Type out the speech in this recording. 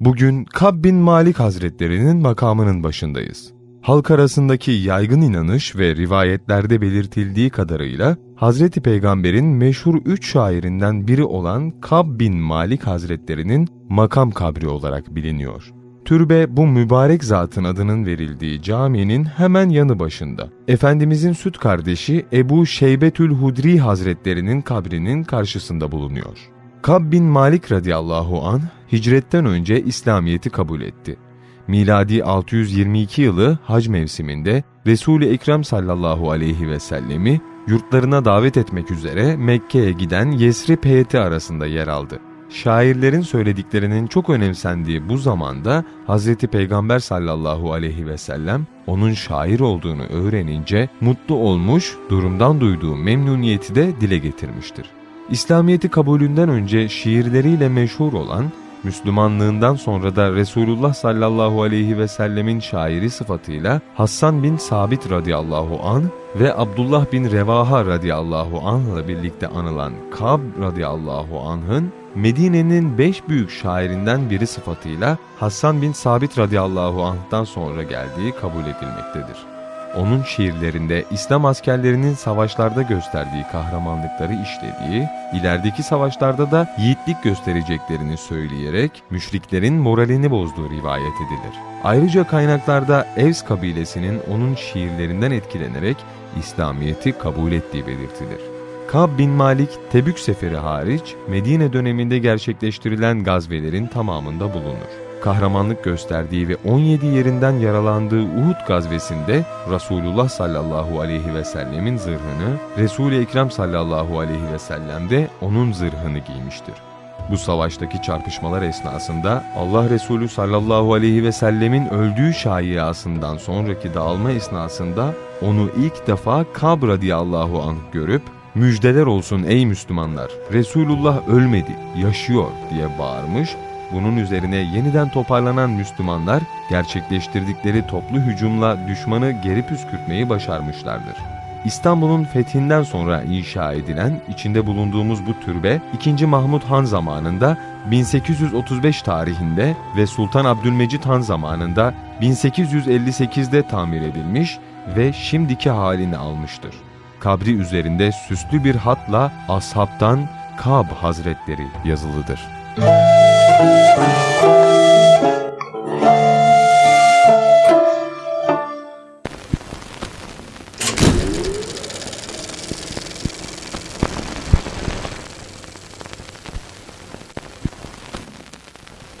Bugün Kab bin Malik Hazretlerinin makamının başındayız. Halk arasındaki yaygın inanış ve rivayetlerde belirtildiği kadarıyla Hazreti Peygamber'in meşhur üç şairinden biri olan Kab bin Malik Hazretlerinin makam kabri olarak biliniyor. Türbe bu mübarek zatın adının verildiği caminin hemen yanı başında. Efendimizin süt kardeşi Ebu Şeybetül Hudri Hazretlerinin kabrinin karşısında bulunuyor. Kab bin Malik radıyallahu an hicretten önce İslamiyet'i kabul etti. Miladi 622 yılı hac mevsiminde Resul-i Ekrem sallallahu aleyhi ve sellemi yurtlarına davet etmek üzere Mekke'ye giden Yesrib heyeti arasında yer aldı. Şairlerin söylediklerinin çok önemsendiği bu zamanda Hz. Peygamber sallallahu aleyhi ve sellem onun şair olduğunu öğrenince mutlu olmuş, durumdan duyduğu memnuniyeti de dile getirmiştir. İslamiyet'i kabulünden önce şiirleriyle meşhur olan, Müslümanlığından sonra da Resulullah sallallahu aleyhi ve sellemin şairi sıfatıyla Hassan bin Sabit radıyallahu an ve Abdullah bin Revaha radıyallahu anh'la birlikte anılan Kab radıyallahu anh'ın Medine'nin beş büyük şairinden biri sıfatıyla Hassan bin Sabit radıyallahu anh'tan sonra geldiği kabul edilmektedir. Onun şiirlerinde İslam askerlerinin savaşlarda gösterdiği kahramanlıkları işlediği, ilerideki savaşlarda da yiğitlik göstereceklerini söyleyerek müşriklerin moralini bozduğu rivayet edilir. Ayrıca kaynaklarda Evs kabilesinin onun şiirlerinden etkilenerek İslamiyet'i kabul ettiği belirtilir. Kab bin Malik, Tebük seferi hariç Medine döneminde gerçekleştirilen gazvelerin tamamında bulunur kahramanlık gösterdiği ve 17 yerinden yaralandığı Uhud gazvesinde Resulullah sallallahu aleyhi ve sellemin zırhını, Resul-i Ekrem sallallahu aleyhi ve sellem de onun zırhını giymiştir. Bu savaştaki çarpışmalar esnasında Allah Resulü sallallahu aleyhi ve sellemin öldüğü şayiasından sonraki dağılma esnasında onu ilk defa Kab radiyallahu anh görüp müjdeler olsun ey Müslümanlar Resulullah ölmedi yaşıyor diye bağırmış bunun üzerine yeniden toparlanan Müslümanlar gerçekleştirdikleri toplu hücumla düşmanı geri püskürtmeyi başarmışlardır. İstanbul'un fethinden sonra inşa edilen içinde bulunduğumuz bu türbe 2. Mahmud Han zamanında 1835 tarihinde ve Sultan Abdülmecit Han zamanında 1858'de tamir edilmiş ve şimdiki halini almıştır. Kabri üzerinde süslü bir hatla Ashabtan Kab Hazretleri yazılıdır. Müzik Música